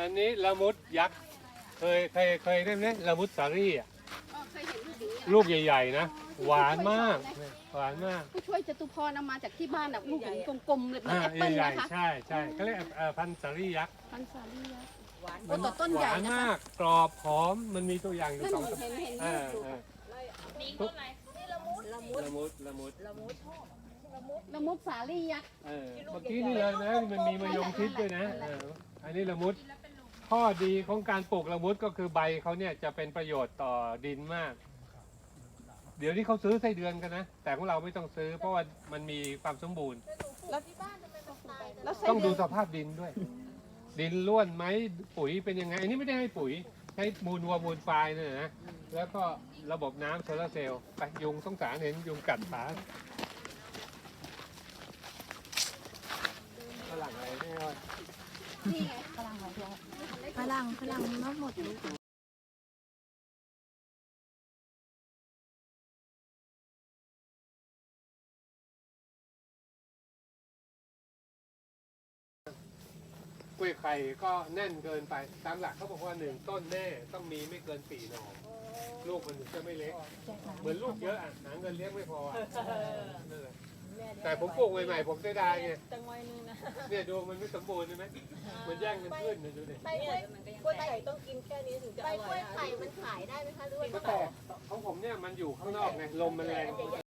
อันนี้ละมุดยักษ์ เคยเคยเคยได้ไหมละมุดสาลี่อะเออเคยเห็นลูกอย่างนี้อะลูกใหญ่ๆนะ หวานมาก หวานมากผู้ช่วยจตุพรเอามาจากที่บ้านแบบลูกอย่างนี้กลมๆเลยเหมือนอ่าแอปเปิ้ลใหญ่นะคะๆใช่ใช่ก็เรียกเอ่อพันธุ์สาลี่ยักษ์ พันธุ์สาลี่อะหวานโอ้แต่ต้นหใหญ่วานนะมาก กรอบหอม มันมีตัวอย่างอยู่นั่นสหองนูตัวเห็นเห็นเอลูอกอยู่เออละมุดละมุดละมุดละมุดละมุดสาลี่ยักษ์ เออเมื่อกี้นี่เลยนะ มันมีมะยงชิดด้วยนะเอออันนี้ละมุด ข้อดีของการปลูกละมุดก็คือใบเขาเนี่ยจะเป็นประโยชน์ต่อดินมาก เดี๋ยวนี้เขาซื้อไส้เดือนกันนะ แต่ของเราไม่ต้องซื้อ เพราะว่ามันมีความสมบูรณ์ แล้วไส้ต้องเดืดูอนสภาพดินด้วย ดินร่วนไหมปุ๋ยเป็นยังไง อันนี้ไม่ได้ให้ปุ๋ยใช้มูลวัวมูลควายเนี่ยนะ แล้วก็ระบบน้ำโซลาร์เซลล์ไปยุงต้องสารเห็นยุงกัดขาฝรั่งอะไรไม่รู้นี่ไงกำลังของเราพ ลังพลังมาหมดลูกกล้วยไข่ก็แน่นเกินไป ตามหลักเขาบอกว่าหนึ่งต้นแน่ต้องมีไม่เกินสี่หน่อ ลูกมันถึงจะไม่เล็ก เหมือนลูกเยอะอะหาเงินเลี้ยงไม่พออะนั่นแหละ แต่ผมปลูกใหม่ๆผมเสียดายไงจังไว้นึงนะเนี่ยดวงมันไม่สมบูรณ์ใช่ไหมมันแย่งกันขึ้นนะดูดิใบกล้วยกล้วยไข่ต้องกินแค่นี้ถึงจะใบอร่กล้อวยยนะไข่มันขายได้ไหมคะหรือว่าก็แต่ของผมเนี่ยมันอยู่ข้างนอกไงลมมันแรง